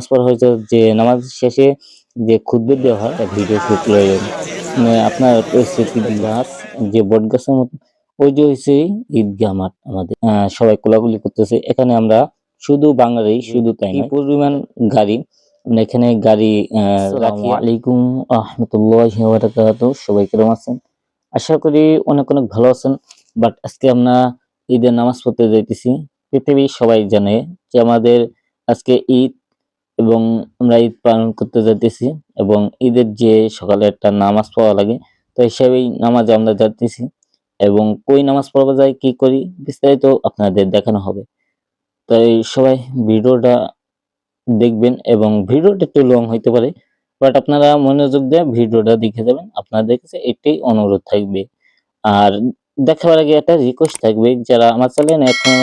নামাজ পড়া হয়েছে, যে নামাজ শেষে যে খুদ্ দেওয়া হয় ভিডিও শুট মানে আপনার গাছ যে বট গাছের মতো, ওই যে হয়েছে ঈদগাহ মাঠ আমাদের। সবাই কোলাগুলি করতেছে। এখানে আমরা শুধু বাঙালি, শুধু তাই না পরিমাণ গাড়ি এখানে গাড়ি আলাইকুম আহমতুল্লাহ বারাকাতু সবাই কেমন আছেন আশা করি অনেক অনেক ভালো আছেন বাট আজকে আমরা ঈদের নামাজ পড়তে যাইতেছি পৃথিবীর সবাই জানে যে আমাদের আজকে ঈদ এবং আমরা ঈদ পালন করতে যাইতেছি এবং ঈদের যে সকালে একটা নামাজ পড়া লাগে, তো হিসাবেই নামাজে আমরা যাইতেছি এবং কই নামাজ পড়া যায় কি করি, বিস্তারিত আপনাদের দেখানো হবে। তাই সবাই ভিডিওটা দেখবেন এবং ভিডিওটা একটু লং হইতে পারে বাট আপনারা মনোযোগ দিয়ে ভিডিওটা দেখে যাবেন। আপনাদের কাছে এটাই অনুরোধ থাকবে। আর দেখাবার আগে একটা রিকোয়েস্ট থাকবে, যারা আমার চ্যানেল এখন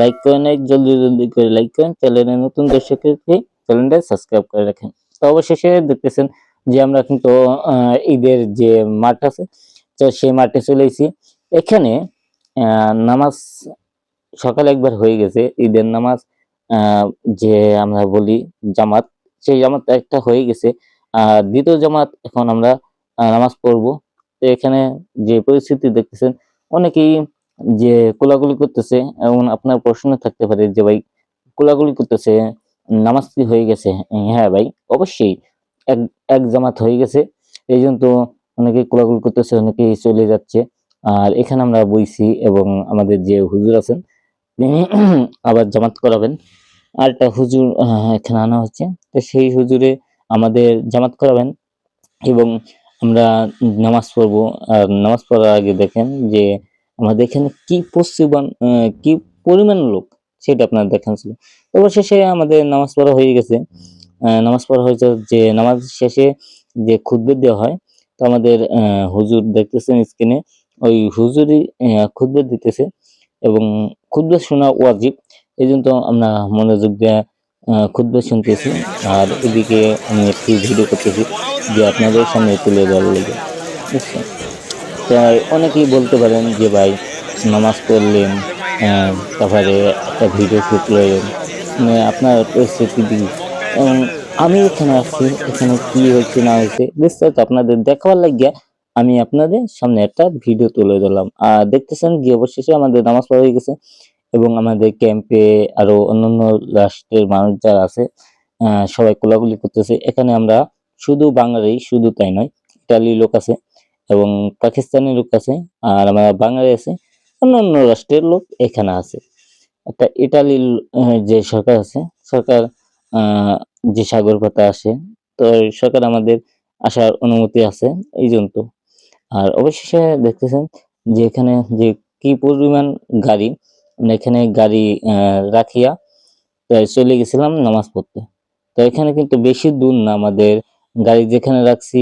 লাইক করে নেয় জলদি জলদি করে লাইক করেন চ্যানেলে নতুন দর্শককে চ্যানেলটা সাবস্ক্রাইব করে রাখেন। তো অবশেষে দেখতেছেন যে আমরা কিন্তু ঈদের যে মাঠ আছে, তো সেই মাঠে চলে এসেছি। এখানে নামাজ সকালে একবার হয়ে গেছে। ঈদের নামাজ যে আমরা বলি জামাত, সেই জামাত একটা হয়ে গেছে। আর দ্বিতীয় জামাত এখন আমরা নামাজ পড়ব। তো এখানে যে পরিস্থিতি দেখতেছেন, অনেকেই যে কোলাগুলি করতেছে এবং আপনার প্রশ্ন থাকতে পারে যে ভাই কোলাগুলি করতেছে নামাজ কি হয়ে গেছে। হ্যাঁ ভাই অবশ্যই এক এক জামাত হয়ে গেছে। এই জন্য তো অনেকে কোলাকুল করতেছে অনেকেই চলে যাচ্ছে। আর এখানে আমরা বইছি এবং আমাদের যে হুজুর আছেন তিনি আবার জামাত করাবেন। আর একটা হুজুর এখানে আনা হচ্ছে। তো সেই হুজুরে আমাদের জামাত করাবেন এবং আমরা নামাজ পড়ব। আর নামাজ পড়ার আগে দেখেন যে আমাদের এখানে কি আহ, কি পরিমাণ লোক। সেটা আপনার দেখান ছিল তো অবশেষে আমাদের নামাজ পড়া হয়ে গেছে। নামাজ পড়া হয়েছে যে নামাজ শেষে যে খুদ্ দেওয়া হয় তো আমাদের হুজুর দেখতেছেন স্ক্রিনে ওই হুজুরই খুদ্ দিতেছে এবং খুদ্ শোনা ওয়াজিব। এই জন্য তো আমরা মনোযোগ দিয়ে খুদ্ শুনতেছি। আর এদিকে আমি একটি ভিডিও করতেছি যে আপনাদের সামনে তুলে দেওয়ার লেগে। বুঝছেন? তাই অনেকেই বলতে পারেন যে ভাই নামাজ পড়লেন তারপরে একটা ভিডিও শুট করলেন মানে আপনার পরিস্থিতি? এবং আমি এখানে আসছি, এখানে কি হয়েছে, না হয়েছে, বিস্তারিত আপনাদের দেখাবার লাগিয়া আমি আপনাদের সামনে একটা ভিডিও তুলে দিলাম আর দেখতেছেন যে অবশেষে আমাদের নামাজ পড়া হয়ে গেছে এবং আমাদের ক্যাম্পে আরও অন্যান্য রাষ্ট্রের মানুষ যারা আছে সবাই কোলাগুলি করতেছে। এখানে আমরা শুধু বাঙালি, শুধু তাই নয় ইটালি লোক আছে এবং পাকিস্তানি লোক আছে, আর আমরা বাঙালি আছে। অন্যান্য রাষ্ট্রের লোক এখানে আছে। একটা ইটালির যে সরকার আছে, সরকার যে সাগর পাতা আসে, তো সরকার আমাদের আসার অনুমতি আছে, এই জন্য আর অবশেষে দেখতেছেন যে এখানে যে কি পরিমাণ গাড়ি, আমরা এখানে গাড়ি রাখিয়া চলে গেছিলাম নামাজ পড়তে। তো এখানে কিন্তু বেশি দূর না আমাদের গাড়ি যেখানে রাখছি,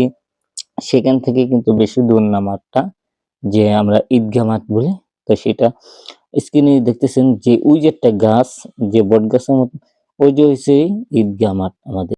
সেখান থেকে কিন্তু বেশি দূর না মাঠটা, যে আমরা ঈদগাহ মাঠ বলি। তো সেটা স্ক্রিনে দেখতেছেন যে ওই যে একটা গাছ, যে বট গাছের মতো, ওই যে হয়েছে ঈদগাহ মাঠ আমাদের।